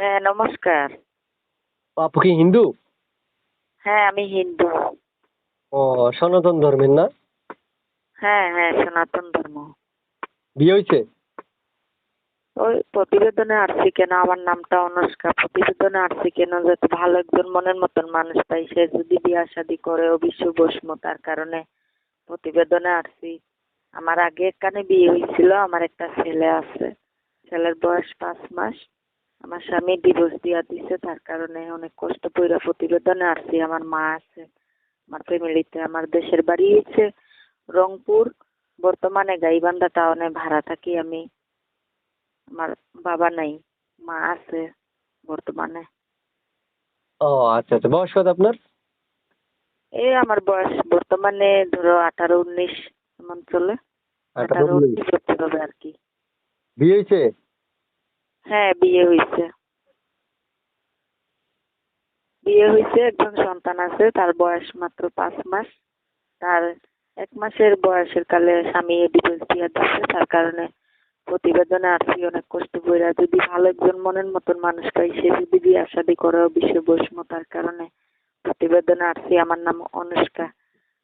হ্যাঁ নমস্কার। আপু কি হিন্দু? হ্যাঁ আমি হিন্দু। ও সনাতন ধর্মের না? হ্যাঁ হ্যাঁ সনাতন ধর্ম। বিয়ে হয়েছে? ওই প্রতিবেদনে আসছি কেন? আমার নামটা অনুষ্কা। প্রতিবেদনে আসছি কেন? যাতে ভালো একজন মনের মতন মানুষ পাই সে যদি বিয়া শাদি করে অবিশ্ব বসবো তার কারণে প্রতিবেদনে আসছি। আমার আগে এখানে বিয়ে হয়েছিল আমার একটা ছেলে আছে। ছেলের বয়স পাঁচ মাস। আমার স্বামী ডিভোর্স দিয়া দিছে তার কারণে অনেক কষ্ট পইরা প্রতিবেদনে আসছি। আমার মা আছে আমার ফ্যামিলিতে আমার দেশের বাড়ি হচ্ছে রংপুর। বর্তমানে গাইবান্ধা টাউনে ভাড়া থাকি আমি। আমার বাবা নাই মা আছে বর্তমানে। ও আচ্ছা আচ্ছা। বয়স কত আপনার? এই আমার বয়স বর্তমানে ধরো আঠারো উনিশ এমন চলে। আঠারো উনিশ। উনিশ বছর হবে আর কি। বিয়ে হয়েছে হ্যাঁ বিয়ে হয়েছে বিয়ে হয়েছে একজন সন্তান আছে, তার বয়স মাত্র পাঁচ মাস। তার এক মাসের বয়সের কালে স্বামী ডিভোর্স দিয়ে দিচ্ছে তার কারণে প্রতিবেদনে আসছি অনেক কষ্ট কইরা যদি ভালো একজন মনের মতন মানুষ পাই, সে যদি বিয়ে শাদি করে বিশ্বে বসমো তার কারণে প্রতিবেদনে আসছি আমার নাম অনুষ্কা।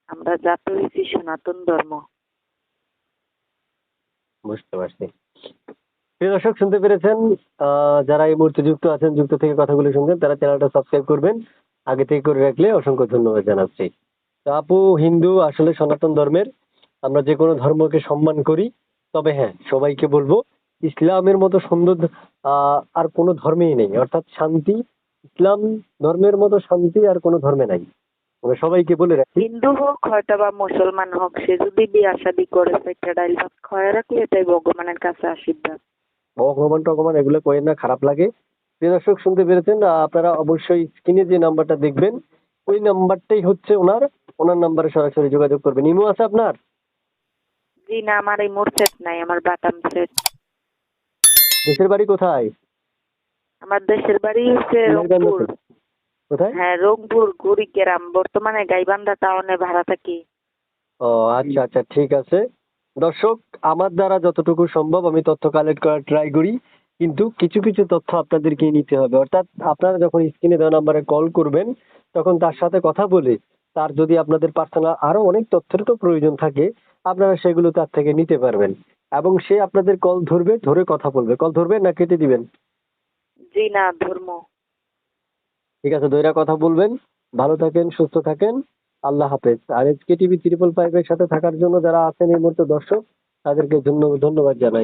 আমরা জাত হয়েছি সনাতন ধর্ম। বুঝতে পারছি। প্রিয় দর্শক, শুনতে পেরেছেন যারা এই মুহূর্তে যুক্ত আছেন, যুক্ত থেকে কথাগুলো শুনছেন, তারা চ্যানেলটা সাবস্ক্রাইব করবেন। আগে থেকে করে রাখলে অসংখ্য ধন্যবাদ জানাচ্ছি। তো আপু, হিন্দু আসলে সনাতন ধর্মের, আমরা যে কোনো ধর্মকে সম্মান করি, তবে হ্যাঁ সবাইকে বলব, ইসলামের মতো সুন্দর আর কোনো ধর্মেই নেই। অর্থাৎ শান্তি, ইসলাম ধর্মের মতো শান্তি আর কোনো ধর্মে নাই। তবে সবাইকে বলে রাখি হিন্দু হোক, হয়তো বা মুসলমান হোক, সে যদি বিয়ে শাদি করে, সেটা ডাইল ভাত খয়ে রাখলে এটাই ভগবানের কাছে আশীর্বাদ। ভগবান টগবান এগুলো করেন না খারাপ লাগে। প্রিয় দর্শক শুনতে পেরেছেন? আপনারা অবশ্যই স্ক্রিনে যে নাম্বারটা দেখবেন ওই নাম্বারটাই হচ্ছে ওনার। ওনার নাম্বারে সরাসরি যোগাযোগ করবেন। ইমো আছে আপনার? জি না আমার এই মোট সেট নাই আমার বাটাম সেট দেশের বাড়ি কোথায়? আমার দেশের বাড়ি হচ্ছে রংপুর। কোথায়? হ্যাঁ রংপুর গুড়িগ্রাম বর্তমানে গাইবান্ধা টাউনে ভাড়া থাকি। ও আচ্ছা আচ্ছা ঠিক আছে। দর্শক আমার দ্বারা যতটুকু সম্ভব আমি তথ্য কালেক্ট করার ট্রাই করি কিন্তু কিছু কিছু তথ্য আপনাদেরকে নিতে হবে। অর্থাৎ আপনারা যখন স্ক্রিনে দেওয়া নাম্বারে কল করবেন তখন তার সাথে কথা বলে তার যদি আপনাদের পার্সোনাল আরও অনেক তথ্যের তো প্রয়োজন থাকে আপনারা সেগুলো তার থেকে নিতে পারবেন। এবং সে আপনাদের কল ধরবে ধরে কথা বলবে। কল ধরবেন না কেটে দিবেন? জি না ধর্ম ঠিক আছে দইরা কথা বলবেন। ভালো থাকেন সুস্থ থাকেন। আল্লাহ হাফেজ। আর এস কে টিভি ত্রিপল ফাইভের সাথে থাকার জন্য যারা আছেন এই মুহূর্তে দর্শক, তাদেরকে ধন্য- ধন্যবাদ জানাই।